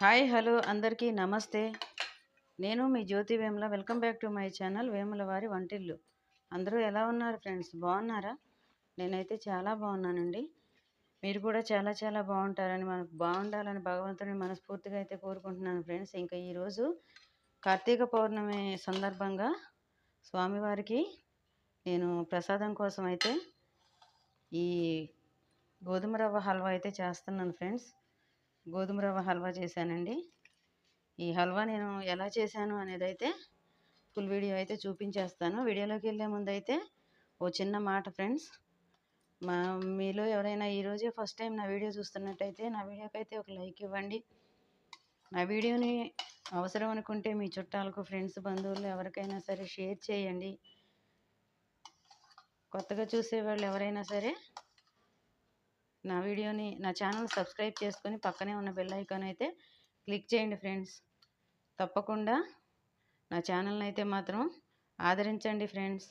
Hi hello అందరికీ నమస్తే. నేను మీ Jyothi Vemula. Welcome back to my channel Vemula వారి వంటిల్లు. అందరూ ఎలా ఉన్నారు ఫ్రెండ్స్? బాగున్నారా? నేనైతే చాలా బాగున్నానండి. మీరు కూడా చాలా చాలా బాగుంటారని మనకు బాగుండాలని భగవంతుని మనస్ఫూర్తిగా అయితే కోరుకుంటున్నాను ఫ్రెండ్స్. ఇంకా ఈరోజు కార్తీక పౌర్ణమి సందర్భంగా స్వామివారికి నేను ప్రసాదం కోసం అయితే ఈ గోధుమ రవ్వ హల్వా అయితే చేస్తున్నాను ఫ్రెండ్స్. గోధుమ రవ్వ హల్వా చేశానండి. ఈ హల్వా నేను ఎలా చేశాను అనేది అయితే ఫుల్ వీడియో అయితే చూపించేస్తాను. వీడియోలోకి వెళ్ళే ముందు అయితే ఓ చిన్న మాట ఫ్రెండ్స్. మా మీలో ఎవరైనా ఈరోజే ఫస్ట్ టైం నా వీడియో చూస్తున్నట్టయితే నా వీడియోకి అయితే ఒక లైక్ ఇవ్వండి. నా వీడియోని అవసరం అనుకుంటే మీ చుట్టాలకు ఫ్రెండ్స్ బంధువులు ఎవరికైనా సరే షేర్ చేయండి. కొత్తగా చూసే వాళ్ళు ఎవరైనా సరే నా వీడియోని నా ఛానల్ సబ్స్క్రైబ్ చేసుకొని పక్కనే ఉన్న బెల్ ఐకాన్ అయితే క్లిక్ చేయండి ఫ్రెండ్స్. తప్పకుండా నా ఛానల్ని అయితే మాత్రం ఆదరించండి ఫ్రెండ్స్.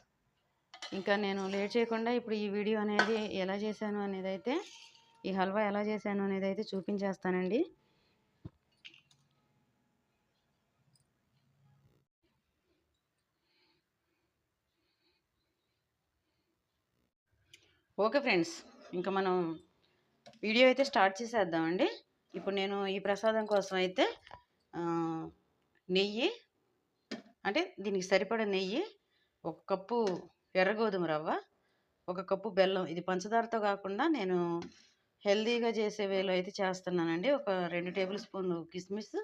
ఇంకా నేను లేట్ చేయకుండా ఇప్పుడు ఈ వీడియో అనేది ఎలా చేశాను అనేది అయితే ఈ హల్వా ఎలా చేశాను అనేది అయితే చూపించేస్తానండి. ఓకే ఫ్రెండ్స్ ఇంకా మనం వీడియో అయితే స్టార్ట్ చేసేద్దామండి. ఇప్పుడు నేను ఈ ప్రసాదం కోసం అయితే నెయ్యి అంటే దీనికి సరిపడ నెయ్యి ఒక కప్పు ఎర్ర గోధుమ రవ్వ ఒక కప్పు బెల్లం. ఇది పంచదారతో కాకుండా నేను హెల్దీగా చేసే వేలో అయితే చేస్తున్నానండి. ఒక రెండు టేబుల్ స్పూన్లు కిస్మిస్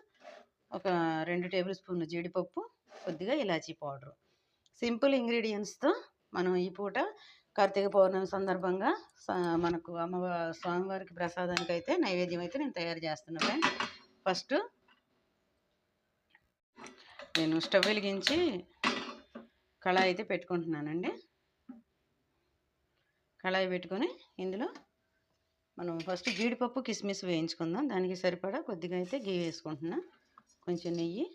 ఒక రెండు టేబుల్ స్పూన్లు జీడిపప్పు కొద్దిగా ఇలాచీ పౌడరు. సింపుల్ ఇంగ్రీడియంట్స్తో మనం ఈ పూట కార్తీక పౌర్ణమి సందర్భంగా మనకు అమ్మవారి స్వామివారికి ప్రసాదానికి అయితే నైవేద్యం అయితే నేను తయారు చేస్తున్నాను ఫ్రెండ్స్. ఫస్ట్ నేను స్టవ్ వెలిగించి కళాయి అయితే పెట్టుకుంటున్నానండి. కళాయి పెట్టుకొని ఇందులో మనం ఫస్ట్ జీడిపప్పు కిస్మిస్ వేయించుకుందాం. దానికి సరిపడా కొద్దిగా అయితే గీ వేసుకుంటున్నా. కొంచెం నెయ్యి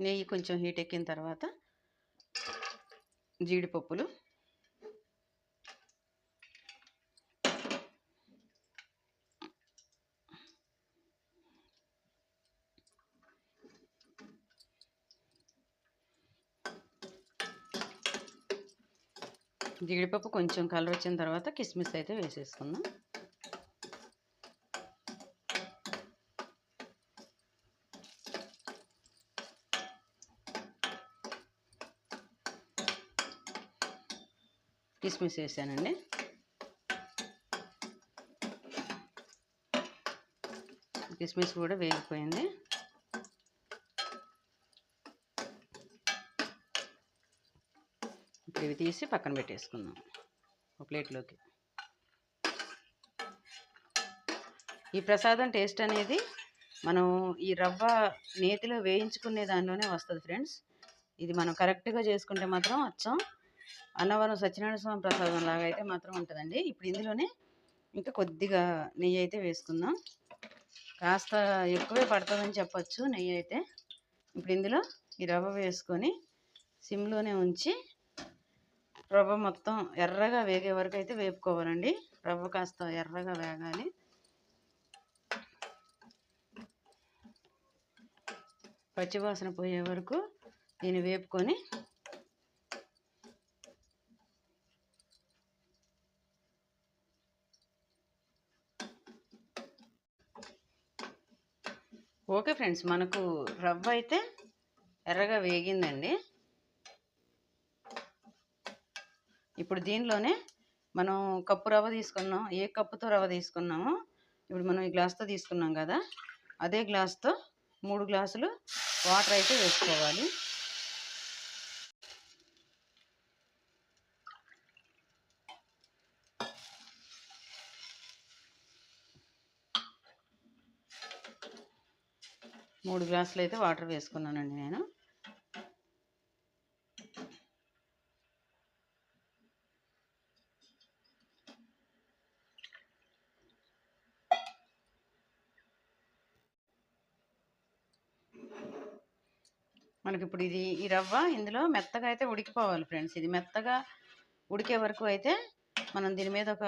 నెయ్యి కొంచెం హీట్ ఎక్కిన తర్వాత జీడిపప్పులు. జీడిపప్పు కొంచెం కలర్ వచ్చిన తర్వాత కిస్మిస్ అయితే వేసేసుకుందాం. కిస్మిస్ వేసానండి. కిస్మిస్ కూడా వేగిపోయింది. ఇప్పుడు ఇవి తీసి పక్కన పెట్టేసుకుందాం. ఒక ప్లేట్లోకి. ఈ ప్రసాదం టేస్ట్ అనేది మనం ఈ రవ్వ నేతిలో వేయించుకునే దానిలోనే వస్తుంది ఫ్రెండ్స్. ఇది మనం కరెక్ట్గా చేసుకుంటే మాత్రం అచ్చం. అన్నవరం సత్యనారాయణ స్వామి ప్రసాదం లాగా అయితే మాత్రం ఉంటుందండి. ఇప్పుడు ఇందులోనే ఇంకా కొద్దిగా నెయ్యి అయితే వేసుకుందాం. కాస్త ఎక్కువే పడుతుందని చెప్పచ్చు నెయ్యి అయితే. ఇప్పుడు ఇందులో ఈ రవ్వ వేసుకొని సిమ్లోనే ఉంచి రవ్వ మొత్తం ఎర్రగా వేగే వరకు అయితే వేపుకోవాలండి. రవ్వ కాస్త ఎర్రగా వేగాలి. పచ్చివాసన పోయే వరకు దీన్ని వేపుకొని ఓకే ఫ్రెండ్స్ మనకు రవ్వ అయితే ఎర్రగా వేగిందండి. ఇప్పుడు దీనిలోనే మనం కప్పు రవ్వ తీసుకున్నాం. ఏ కప్పుతో రవ్వ తీసుకున్నామో ఇప్పుడు మనం ఈ గ్లాస్తో తీసుకున్నాం కదా అదే గ్లాస్తో మూడు గ్లాసులు వాటర్ అయితే వేసుకోవాలి. మూడు గ్లాసులు అయితే వాటర్ వేసుకున్నానండి నేను. మనకి ఇప్పుడు ఇది ఈ రవ్వ ఇందులో మెత్తగా అయితే ఉడికిపోవాలి ఫ్రెండ్స్. ఇది మెత్తగా ఉడికే వరకు అయితే మనం దీని మీద ఒక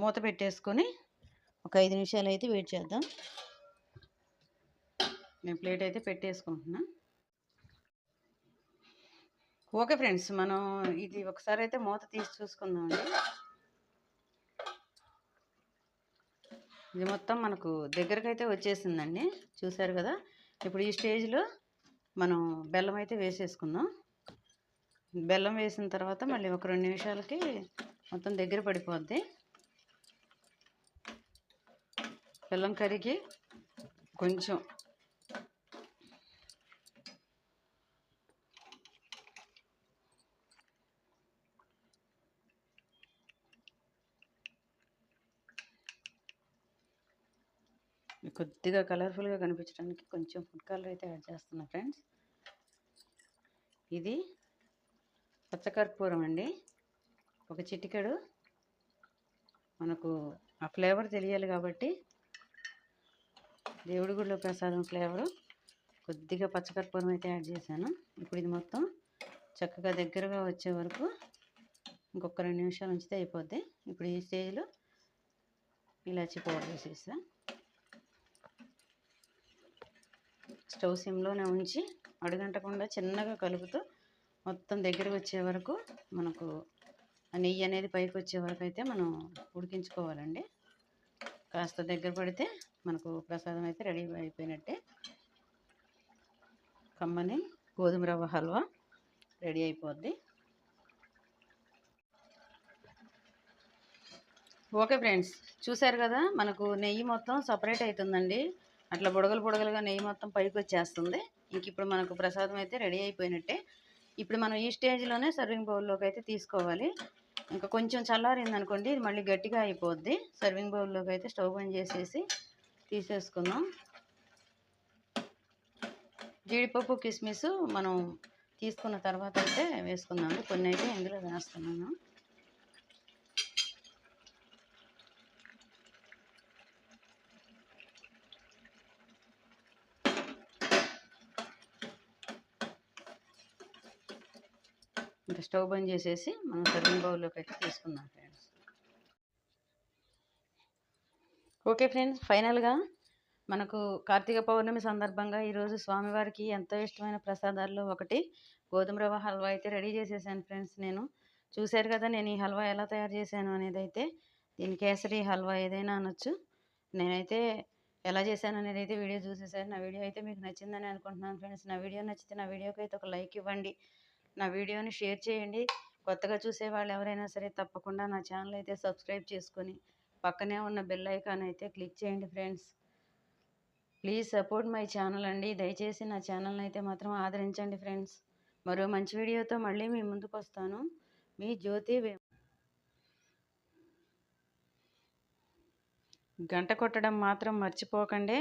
మూత పెట్టేసుకొని ఒక ఐదు నిమిషాలు అయితే వెయిట్ చేద్దాం. నేను ప్లేట్ అయితే పెట్టేసుకుంటున్నా. ఓకే ఫ్రెండ్స్ మనం ఇది ఒకసారి అయితే మూత తీసి చూసుకుందామండి. ఇది మొత్తం మనకు దగ్గరకు అయితే వచ్చేసిందండి చూసారు కదా? ఇప్పుడు ఈ స్టేజ్లో మనం బెల్లం అయితే వేసేసుకుందాం. బెల్లం వేసిన తర్వాత మళ్ళీ ఒక రెండు నిమిషాలకి మొత్తం దగ్గర పడిపోద్ది. బెల్లం కరిగి కొంచెం కొద్దిగా కలర్ఫుల్గా కనిపించడానికి కొంచెం ఫుడ్ కలర్ అయితే యాడ్ చేస్తున్నా ఫ్రెండ్స్. ఇది పచ్చకర్పూరం అండి. ఒక చిటికెడు. మనకు ఆ ఫ్లేవర్ తెలియాలి కాబట్టి దేవుడి గుడిలో ప్రసాదం ఫ్లేవరు. కొద్దిగా పచ్చకర్పూరం అయితే యాడ్ చేశాను. ఇప్పుడు ఇది మొత్తం చక్కగా దగ్గరగా వచ్చే వరకు ఇంకొక రెండు నిమిషాలు ఉంచితే అయిపోద్ది. ఇప్పుడు ఈ స్టేజ్లో ఇలాచి పౌడర్ వేసేసా స్టవ్ సిమ్లోనే ఉంచి అడుగంటకుండా చిన్నగా కలుపుతూ మొత్తం దగ్గరకు వచ్చే వరకు మనకు ఆ నెయ్యి అనేది పైకి వచ్చే వరకు అయితే మనం ఉడికించుకోవాలండి. కాస్త దగ్గర పడితే మనకు ప్రసాదం అయితే రెడీ అయిపోయినట్టే. కమ్మని గోధుమ రవ్వ హల్వా రెడీ అయిపోద్ది. ఓకే ఫ్రెండ్స్ చూసారు కదా మనకు నెయ్యి మొత్తం సపరేట్ అవుతుందండి. అట్లా బుడగలు బుడగలుగా నెయ్యి మొత్తం పైకి వచ్చేస్తుంది ఇంక ఇప్పుడు మనకు ప్రసాదం అయితే రెడీ అయిపోయినట్టే. ఇప్పుడు మనం ఈ స్టేజ్లోనే సర్వింగ్ బౌల్లోకి అయితే తీసుకోవాలి. ఇంకా కొంచెం చల్లారింది అనుకోండి ఇది మళ్ళీ గట్టిగా అయిపోద్ది. సర్వింగ్ బౌల్లోకి అయితే స్టవ్ బంద్ చేసేసి తీసేసుకుందాం. జీడిపప్పు కిస్మిస్ మనం తీసుకున్న తర్వాత అయితే వేసుకుందాం. కొన్ని అయితే ఇందులో వేస్తున్నాను. ఇంకా స్టవ్ బంద్ చేసేసి మనం సర్వింగ్ బౌల్లోకి అయితే తీసుకుందాం ఫ్రెండ్స్. ఓకే ఫ్రెండ్స్ ఫైనల్గా మనకు కార్తీక పౌర్ణమి సందర్భంగా ఈరోజు స్వామివారికి ఎంతో ఇష్టమైన ప్రసాదాల్లో ఒకటి గోధుమ రవ్వ హల్వా అయితే రెడీ చేసేసాను ఫ్రెండ్స్ నేను. చూశారు కదా నేను ఈ హల్వా ఎలా తయారు చేశాను అనేది అయితే దీని కేసరి హల్వా ఏదైనా అనొచ్చు. నేనైతే ఎలా చేశాను అనేది అయితే వీడియో చూసేసాను నా వీడియో అయితే మీకు నచ్చిందని అనుకుంటున్నాను ఫ్రెండ్స్. నా వీడియో నచ్చితే నా వీడియోకి అయితే ఒక లైక్ ఇవ్వండి. నా వీడియోని షేర్ చేయండి. కొత్తగా చూసేవాళ్ళు ఎవరైనా సరే తప్పకుండా నా ఛానల్ అయితే సబ్స్క్రైబ్ చేసుకొని పక్కనే ఉన్న బెల్ ఐకాన్ అయితే క్లిక్ చేయండి friends. Please support my channel అండి. దయచేసి నా ఛానల్ని అయితే మాత్రం ఆదరించండి ఫ్రెండ్స్. మరో మంచి వీడియోతో మళ్ళీ మీ ముందుకు వస్తాను. మీ జ్యోతి గంట కొట్టడం మాత్రం మర్చిపోకండి.